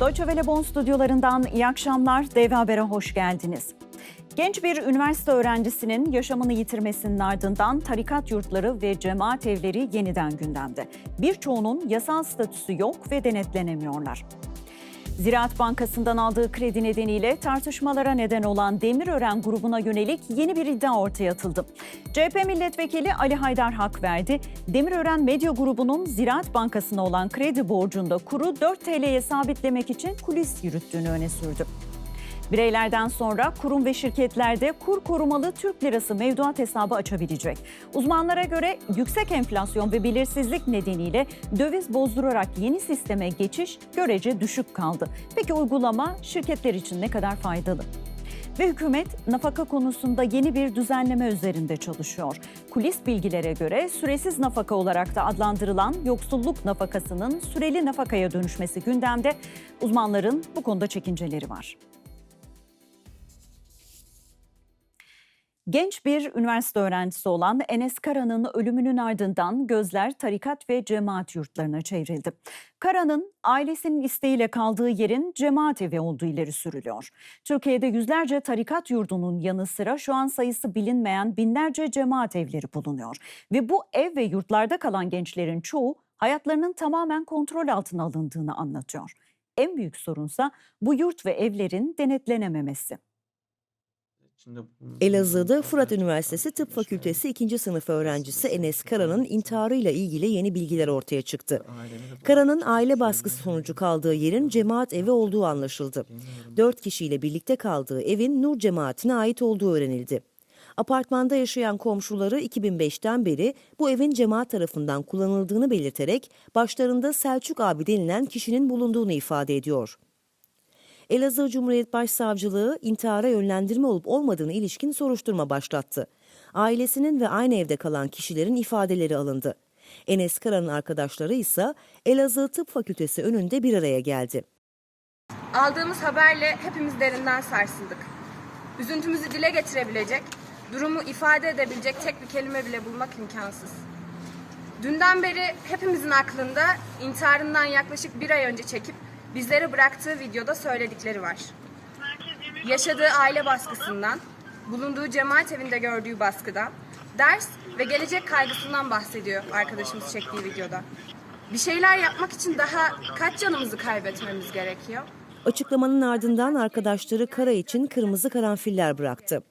Deutsche Welle Bonn stüdyolarından iyi akşamlar. DV Haber'e hoş geldiniz. Genç bir üniversite öğrencisinin yaşamını yitirmesinin ardından tarikat yurtları ve cemaat evleri yeniden gündemde. Birçoğunun yasal statüsü yok ve denetlenemiyorlar. Ziraat Bankası'ndan aldığı kredi nedeniyle tartışmalara neden olan Demirören grubuna yönelik yeni bir iddia ortaya atıldı. CHP milletvekili Ali Haydar hak verdi. Demirören Medya Grubu'nun Ziraat Bankası'na olan kredi borcunda kuru 4 TL'ye sabitlemek için kulis yürüttüğünü öne sürdü. Bireylerden sonra kurum ve şirketlerde kur korumalı Türk lirası mevduat hesabı açabilecek. Uzmanlara göre yüksek enflasyon ve belirsizlik nedeniyle döviz bozdurarak yeni sisteme geçiş görece düşük kaldı. Peki uygulama şirketler için ne kadar faydalı? Ve hükümet nafaka konusunda yeni bir düzenleme üzerinde çalışıyor. Kulis bilgilere göre süresiz nafaka olarak da adlandırılan yoksulluk nafakasının süreli nafakaya dönüşmesi gündemde. Uzmanların bu konuda çekinceleri var. Genç bir üniversite öğrencisi olan Enes Kara'nın ölümünün ardından gözler tarikat ve cemaat yurtlarına çevrildi. Kara'nın ailesinin isteğiyle kaldığı yerin cemaat evi olduğu ileri sürülüyor. Türkiye'de yüzlerce tarikat yurdunun yanı sıra şu an sayısı bilinmeyen binlerce cemaat evleri bulunuyor. Ve bu ev ve yurtlarda kalan gençlerin çoğu hayatlarının tamamen kontrol altına alındığını anlatıyor. En büyük sorunsa bu yurt ve evlerin denetlenememesi. Elazığ'da Fırat Üniversitesi Tıp Fakültesi 2. sınıf öğrencisi Enes Kara'nın intiharıyla ilgili yeni bilgiler ortaya çıktı. Kara'nın aile baskısı sonucu kaldığı yerin cemaat evi olduğu anlaşıldı. Dört kişiyle birlikte kaldığı evin Nur cemaatine ait olduğu öğrenildi. Apartmanda yaşayan komşuları 2005'ten beri bu evin cemaat tarafından kullanıldığını belirterek başlarında Selçuk abi denilen kişinin bulunduğunu ifade ediyor. Elazığ Cumhuriyet Başsavcılığı intihara yönlendirme olup olmadığını ilişkin soruşturma başlattı. Ailesinin ve aynı evde kalan kişilerin ifadeleri alındı. Enes Kara'nın arkadaşları ise Elazığ Tıp Fakültesi önünde bir araya geldi. Aldığımız haberle hepimiz derinden sarsıldık. Üzüntümüzü dile getirebilecek, durumu ifade edebilecek tek bir kelime bile bulmak imkansız. Dünden beri hepimizin aklında intiharından yaklaşık bir ay önce çekip bizlere bıraktığı videoda söyledikleri var. Yaşadığı aile baskısından, bulunduğu cemaat evinde gördüğü baskıdan, ders ve gelecek kaygısından bahsediyor arkadaşımız çektiği videoda. Bir şeyler yapmak için daha kaç canımızı kaybetmemiz gerekiyor? Açıklamanın ardından arkadaşları Kara için kırmızı karanfiller bıraktı.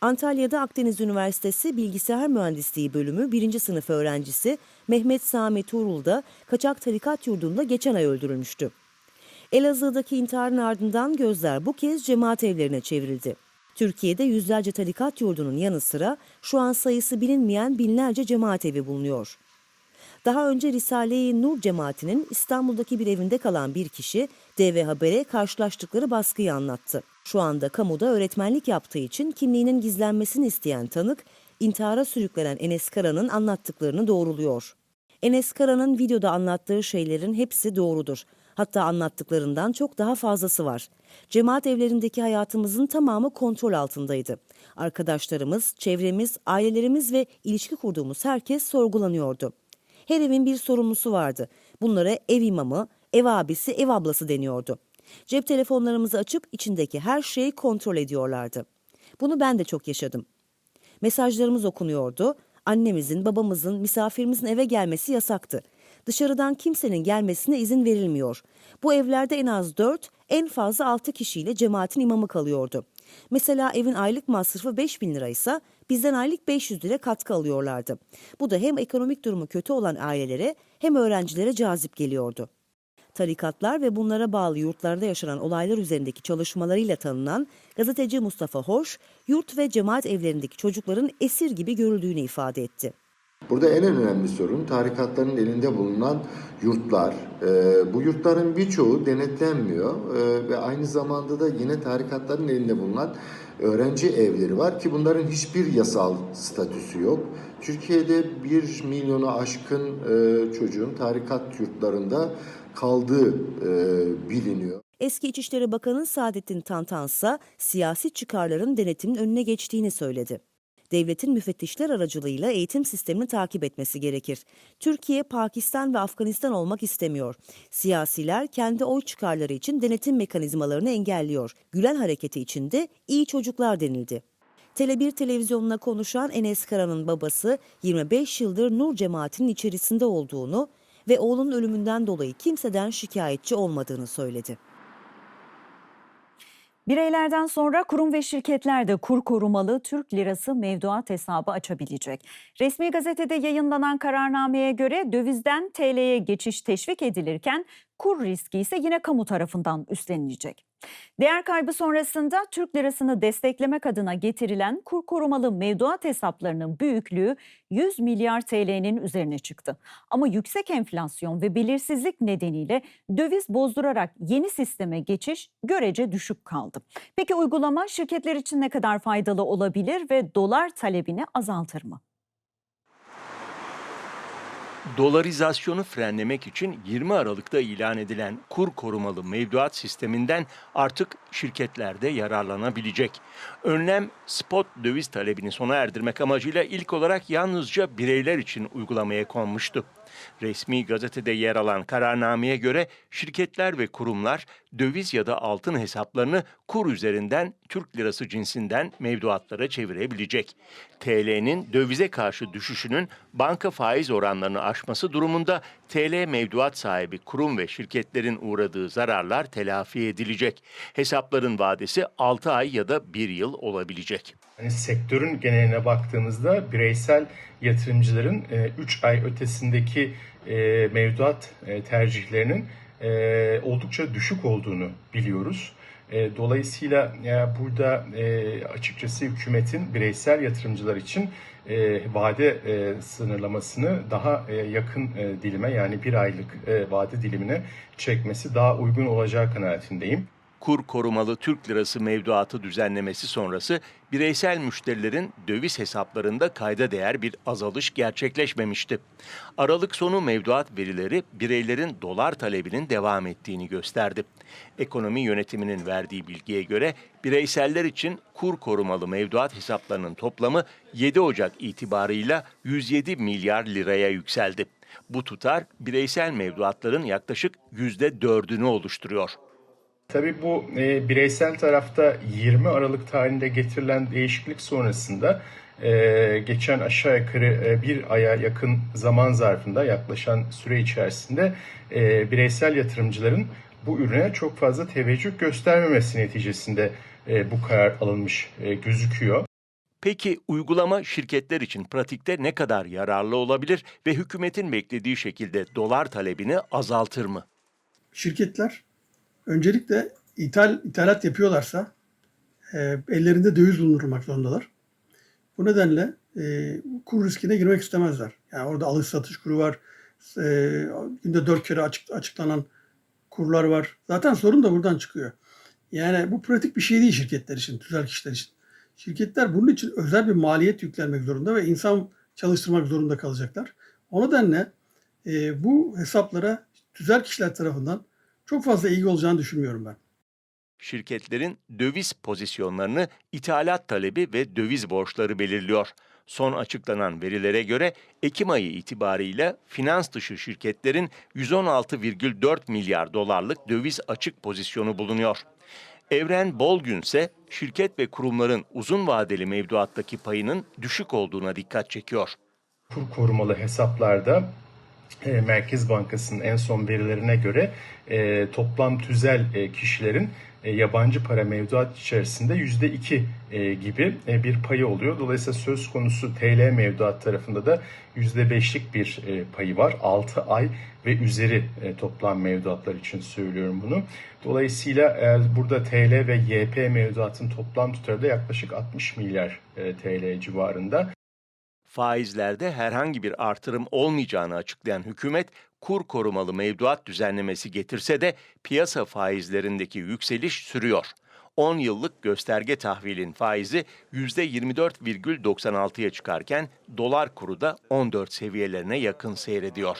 Antalya'da Akdeniz Üniversitesi Bilgisayar Mühendisliği bölümü 1. sınıf öğrencisi Mehmet Sami Tuğrul da kaçak tarikat yurdunda geçen ay öldürülmüştü. Elazığ'daki intiharın ardından gözler bu kez cemaat evlerine çevrildi. Türkiye'de yüzlerce tarikat yurdunun yanı sıra şu an sayısı bilinmeyen binlerce cemaat evi bulunuyor. Daha önce Risale-i Nur cemaatinin İstanbul'daki bir evinde kalan bir kişi DV Haber'e karşılaştıkları baskıyı anlattı. Şu anda kamuda öğretmenlik yaptığı için kimliğinin gizlenmesini isteyen tanık, intihara sürüklenen Enes Kara'nın anlattıklarını doğruluyor. Enes Kara'nın videoda anlattığı şeylerin hepsi doğrudur. Hatta anlattıklarından çok daha fazlası var. Cemaat evlerindeki hayatımızın tamamı kontrol altındaydı. Arkadaşlarımız, çevremiz, ailelerimiz ve ilişki kurduğumuz herkes sorgulanıyordu. Her evin bir sorumlusu vardı. Bunlara ev imamı, ev abisi, ev ablası deniyordu. Cep telefonlarımızı açıp içindeki her şeyi kontrol ediyorlardı. Bunu ben de çok yaşadım. Mesajlarımız okunuyordu. Annemizin, babamızın, misafirimizin eve gelmesi yasaktı. Dışarıdan kimsenin gelmesine izin verilmiyor. Bu evlerde en az 4, en fazla 6 kişiyle cemaatin imamı kalıyordu. Mesela evin aylık masrafı 5 bin liraysa bizden aylık 500 lira katkı alıyorlardı. Bu da hem ekonomik durumu kötü olan ailelere hem öğrencilere cazip geliyordu. Tarikatlar ve bunlara bağlı yurtlarda yaşanan olaylar üzerindeki çalışmalarıyla tanınan gazeteci Mustafa Hoş, yurt ve cemaat evlerindeki çocukların esir gibi görüldüğünü ifade etti. Burada en önemli sorun tarikatların elinde bulunan yurtlar. Ee, bu yurtların birçoğu denetlenmiyor Ee, ve aynı zamanda da yine tarikatların elinde bulunan öğrenci evleri var ki bunların hiçbir yasal statüsü yok. Türkiye'de 1 milyonu aşkın e, çocuğun tarikat yurtlarında kaldığı e, biliniyor. Eski İçişleri Bakanı Saadettin Tantan ise siyasi çıkarların denetimin önüne geçtiğini söyledi. Devletin müfettişler aracılığıyla eğitim sistemini takip etmesi gerekir. Türkiye, Pakistan ve Afganistan olmak istemiyor. Siyasiler kendi oy çıkarları için denetim mekanizmalarını engelliyor. Gülen hareketi içinde iyi çocuklar denildi. Tele1 televizyonuna konuşan Enes Kara'nın babası 25 yıldır Nur cemaatinin içerisinde olduğunu ve oğlunun ölümünden dolayı kimseden şikayetçi olmadığını söyledi. Bireylerden sonra kurum ve şirketler de kur korumalı Türk lirası mevduat hesabı açabilecek. Resmi gazetede yayınlanan kararnameye göre dövizden TL'ye geçiş teşvik edilirken kur riski ise yine kamu tarafından üstlenilecek. Değer kaybı sonrasında Türk lirasını desteklemek adına getirilen kur korumalı mevduat hesaplarının büyüklüğü 100 milyar TL'nin üzerine çıktı. Ama yüksek enflasyon ve belirsizlik nedeniyle döviz bozdurarak yeni sisteme geçiş görece düşük kaldı. Peki uygulama şirketler için ne kadar faydalı olabilir ve dolar talebini azaltır mı? Dolarizasyonu frenlemek için 20 Aralık'ta ilan edilen kur korumalı mevduat sisteminden artık şirketler de yararlanabilecek. Önlem spot döviz talebini sona erdirmek amacıyla ilk olarak yalnızca bireyler için uygulamaya konmuştu. Resmi gazetede yer alan kararnameye göre şirketler ve kurumlar döviz ya da altın hesaplarını kur üzerinden Türk lirası cinsinden mevduatlara çevirebilecek. TL'nin dövize karşı düşüşünün banka faiz oranlarını aşması durumunda TL mevduat sahibi kurum ve şirketlerin uğradığı zararlar telafi edilecek. Hesapların vadesi 6 ay ya da 1 yıl olabilecek. Hani sektörün geneline baktığımızda bireysel yatırımcıların 3 ay ötesindeki e, mevduat e, tercihlerinin e, oldukça düşük olduğunu biliyoruz. E, Dolayısıyla e, burada e, açıkçası hükümetin bireysel yatırımcılar için e, vade e, sınırlamasını daha e, yakın e, dilime yani bir aylık e, vade dilimine çekmesi daha uygun olacağı kanaatindeyim. Kur korumalı Türk lirası mevduatı düzenlemesi sonrası bireysel müşterilerin döviz hesaplarında kayda değer bir azalış gerçekleşmemişti. Aralık sonu mevduat verileri bireylerin dolar talebinin devam ettiğini gösterdi. Ekonomi yönetiminin verdiği bilgiye göre bireyseller için kur korumalı mevduat hesaplarının toplamı 7 Ocak itibarıyla 107 milyar liraya yükseldi. Bu tutar bireysel mevduatların yaklaşık %4'ünü oluşturuyor. Tabii bu e, bireysel tarafta 20 Aralık tarihinde getirilen değişiklik sonrasında e, geçen aşağı yukarı e, bir aya yakın zaman zarfında yaklaşan süre içerisinde e, bireysel yatırımcıların bu ürüne çok fazla teveccüh göstermemesi neticesinde e, bu karar alınmış e, gözüküyor. Peki uygulama şirketler için pratikte ne kadar yararlı olabilir ve hükümetin beklediği şekilde dolar talebini azaltır mı? şirketler öncelikle ithal ithalat yapıyorlarsa e, ellerinde döviz bulundurmak zorundalar. Bu nedenle e, kur riskine girmek istemezler. Yani orada alış satış kuru var. E, günde dört kere açık, açıklanan kurlar var. Zaten sorun da buradan çıkıyor. Yani bu pratik bir şey değil şirketler için, tüzel kişiler için. Şirketler bunun için özel bir maliyet yüklenmek zorunda ve insan çalıştırmak zorunda kalacaklar. O nedenle e, bu hesaplara tüzel kişiler tarafından çok fazla ilgi olacağını düşünmüyorum ben. Şirketlerin döviz pozisyonlarını ithalat talebi ve döviz borçları belirliyor. Son açıklanan verilere göre Ekim ayı itibarıyla finans dışı şirketlerin 116,4 milyar dolarlık döviz açık pozisyonu bulunuyor. Evren Bolgün ise şirket ve kurumların uzun vadeli mevduattaki payının düşük olduğuna dikkat çekiyor. kur korumalı hesaplarda Merkez Bankası'nın en son verilerine göre e, toplam tüzel e, kişilerin e, yabancı para mevduat içerisinde yüzde iki e, gibi e, bir payı oluyor. Dolayısıyla söz konusu TL mevduat tarafında da yüzde beşlik bir e, payı var. 6 ay ve üzeri e, toplam mevduatlar için söylüyorum bunu. Dolayısıyla e, burada TL ve YP mevduatın toplam tutarı da yaklaşık 60 milyar e, TL civarında. Faizlerde herhangi bir artırım olmayacağını açıklayan hükümet, kur korumalı mevduat düzenlemesi getirse de piyasa faizlerindeki yükseliş sürüyor. 10 yıllık gösterge tahvilin faizi %24,96'ya çıkarken dolar kuru da 14 seviyelerine yakın seyrediyor.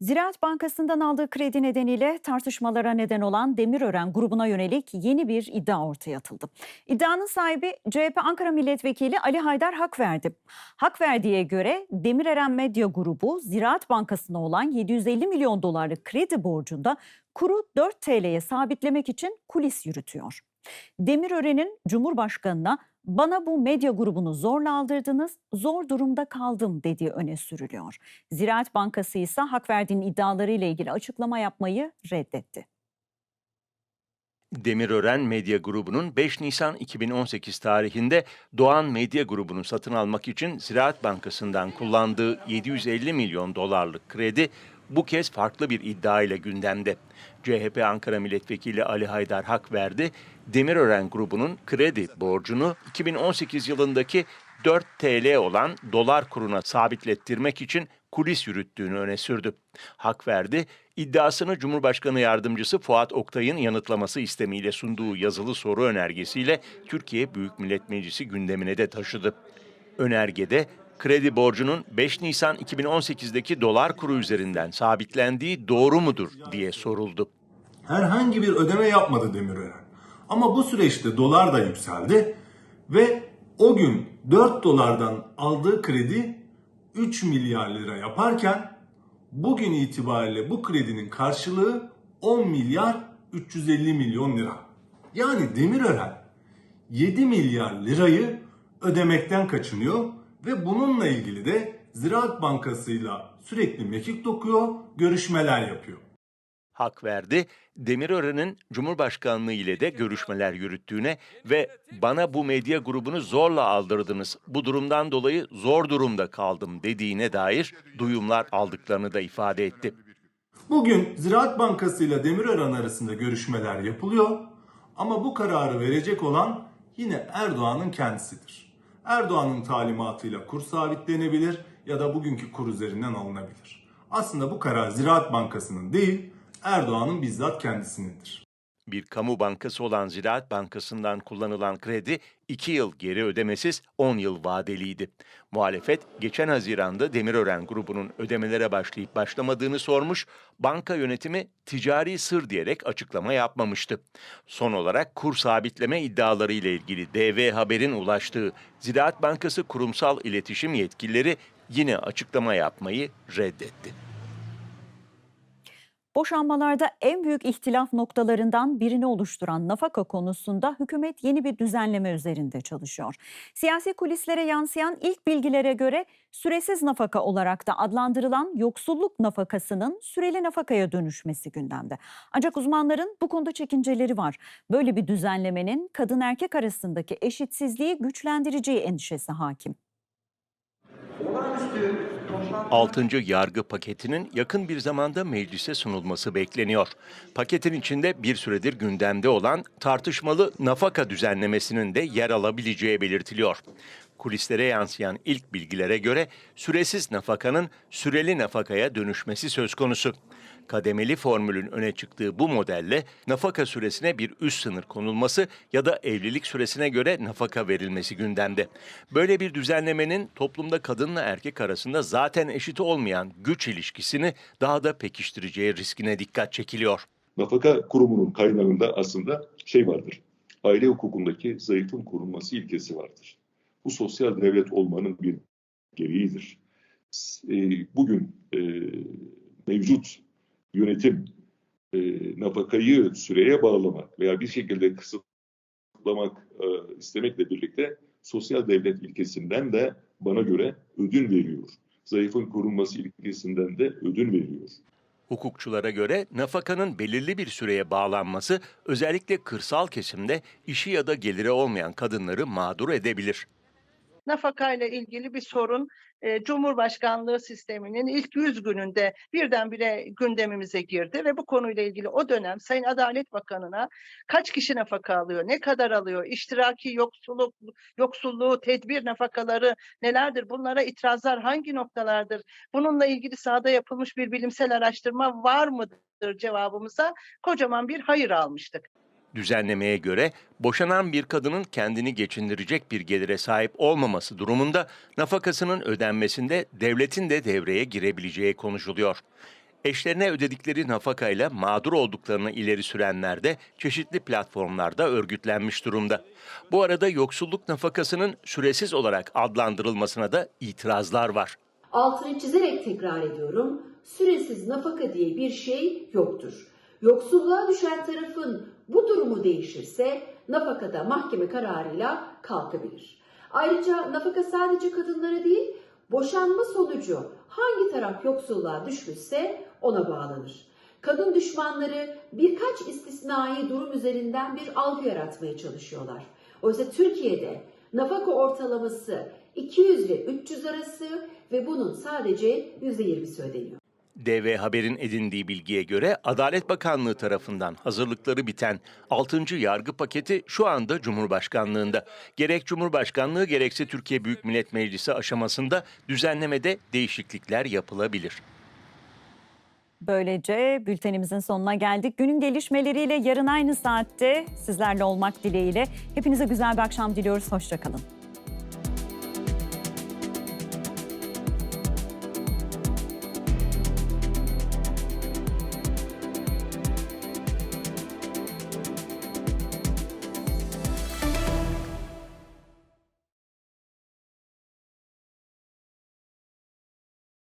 Ziraat Bankası'ndan aldığı kredi nedeniyle tartışmalara neden olan Demirören grubuna yönelik yeni bir iddia ortaya atıldı. İddianın sahibi CHP Ankara Milletvekili Ali Haydar Hakverdi. Hakverdi'ye göre Demirören Medya Grubu Ziraat Bankası'na olan 750 milyon dolarlık kredi borcunda kuru 4 TL'ye sabitlemek için kulis yürütüyor. Demirören'in Cumhurbaşkanı'na bana bu medya grubunu zorla aldırdınız, zor durumda kaldım dediği öne sürülüyor. Ziraat Bankası ise Hakverdi'nin iddialarıyla ilgili açıklama yapmayı reddetti. Demirören Medya Grubu'nun 5 Nisan 2018 tarihinde Doğan Medya Grubu'nu satın almak için Ziraat Bankası'ndan kullandığı 750 milyon dolarlık kredi bu kez farklı bir iddia ile gündemde. CHP Ankara Milletvekili Ali Haydar Hakverdi, Demirören Grubu'nun kredi borcunu 2018 yılındaki 4 TL olan dolar kuruna sabitlettirmek için kulis yürüttüğünü öne sürdü. Hak verdi, iddiasını Cumhurbaşkanı Yardımcısı Fuat Oktay'ın yanıtlaması istemiyle sunduğu yazılı soru önergesiyle Türkiye Büyük Millet Meclisi gündemine de taşıdı. Önergede kredi borcunun 5 Nisan 2018'deki dolar kuru üzerinden sabitlendiği doğru mudur diye soruldu. herhangi bir ödeme yapmadı Demirören. Ama bu süreçte dolar da yükseldi ve o gün 4 dolardan aldığı kredi 3 milyar lira yaparken bugün itibariyle bu kredinin karşılığı 10 milyar 350 milyon lira. Yani Demirören 7 milyar lirayı ödemekten kaçınıyor ve bununla ilgili de Ziraat Bankası'yla sürekli mekik dokuyor, görüşmeler yapıyor. hak verdi. Demirören'in Cumhurbaşkanlığı ile de görüşmeler yürüttüğüne ve bana bu medya grubunu zorla aldırdınız. Bu durumdan dolayı zor durumda kaldım dediğine dair duyumlar aldıklarını da ifade etti. Bugün Ziraat Bankası ile Demirören arasında görüşmeler yapılıyor ama bu kararı verecek olan yine Erdoğan'ın kendisidir. Erdoğan'ın talimatıyla kur sabitlenebilir ya da bugünkü kur üzerinden alınabilir. Aslında bu karar Ziraat Bankası'nın değil, Erdoğan'ın bizzat kendisinindir. Bir kamu bankası olan Ziraat Bankası'ndan kullanılan kredi 2 yıl geri ödemesiz 10 yıl vadeliydi. Muhalefet geçen Haziran'da Demirören grubunun ödemelere başlayıp başlamadığını sormuş, banka yönetimi ticari sır diyerek açıklama yapmamıştı. Son olarak kur sabitleme iddiaları ile ilgili DV Haber'in ulaştığı Ziraat Bankası kurumsal iletişim yetkilileri yine açıklama yapmayı reddetti. Boşanmalarda en büyük ihtilaf noktalarından birini oluşturan nafaka konusunda hükümet yeni bir düzenleme üzerinde çalışıyor. Siyasi kulislere yansıyan ilk bilgilere göre süresiz nafaka olarak da adlandırılan yoksulluk nafakasının süreli nafakaya dönüşmesi gündemde. Ancak uzmanların bu konuda çekinceleri var. Böyle bir düzenlemenin kadın erkek arasındaki eşitsizliği güçlendireceği endişesi hakim. 6. yargı paketinin yakın bir zamanda meclise sunulması bekleniyor. Paketin içinde bir süredir gündemde olan tartışmalı nafaka düzenlemesinin de yer alabileceği belirtiliyor. Kulislere yansıyan ilk bilgilere göre süresiz nafakanın süreli nafakaya dönüşmesi söz konusu. Kademeli formülün öne çıktığı bu modelle nafaka süresine bir üst sınır konulması ya da evlilik süresine göre nafaka verilmesi gündemde. Böyle bir düzenlemenin toplumda kadınla erkek arasında zaten eşit olmayan güç ilişkisini daha da pekiştireceği riskine dikkat çekiliyor. Nafaka kurumunun kaynağında aslında şey vardır. Aile hukukundaki zayıfın korunması ilkesi vardır. Bu sosyal devlet olmanın bir gereğidir. E, bugün e, mevcut yönetim e, nafakayı süreye bağlamak veya bir şekilde kısıtlamak e, istemekle birlikte sosyal devlet ilkesinden de bana göre ödün veriyor. Zayıfın korunması ilkesinden de ödün veriyor. Hukukçulara göre nafakanın belirli bir süreye bağlanması özellikle kırsal kesimde işi ya da geliri olmayan kadınları mağdur edebilir. Nafakayla ilgili bir sorun e, Cumhurbaşkanlığı sisteminin ilk 100 gününde birdenbire gündemimize girdi ve bu konuyla ilgili o dönem Sayın Adalet Bakanı'na kaç kişi nafaka alıyor, ne kadar alıyor, iştiraki yoksulluk, yoksulluğu, tedbir nafakaları nelerdir, bunlara itirazlar hangi noktalardır, bununla ilgili sahada yapılmış bir bilimsel araştırma var mıdır cevabımıza kocaman bir hayır almıştık. Düzenlemeye göre boşanan bir kadının kendini geçindirecek bir gelire sahip olmaması durumunda nafakasının ödenmesinde devletin de devreye girebileceği konuşuluyor. Eşlerine ödedikleri nafakayla mağdur olduklarını ileri sürenler de çeşitli platformlarda örgütlenmiş durumda. Bu arada yoksulluk nafakasının süresiz olarak adlandırılmasına da itirazlar var. Altını çizerek tekrar ediyorum. Süresiz nafaka diye bir şey yoktur. Yoksulluğa düşen tarafın bu durumu değişirse nafakada mahkeme kararıyla kalkabilir. Ayrıca nafaka sadece kadınlara değil, boşanma sonucu hangi taraf yoksulluğa düşmüşse ona bağlanır. Kadın düşmanları birkaç istisnai durum üzerinden bir algı yaratmaya çalışıyorlar. Oysa Türkiye'de nafaka ortalaması 200 ile 300 arası ve bunun sadece %20'si ödeniyor. DV Haber'in edindiği bilgiye göre Adalet Bakanlığı tarafından hazırlıkları biten 6. yargı paketi şu anda Cumhurbaşkanlığında. Gerek Cumhurbaşkanlığı gerekse Türkiye Büyük Millet Meclisi aşamasında düzenlemede değişiklikler yapılabilir. Böylece bültenimizin sonuna geldik. Günün gelişmeleriyle yarın aynı saatte sizlerle olmak dileğiyle. Hepinize güzel bir akşam diliyoruz. Hoşçakalın.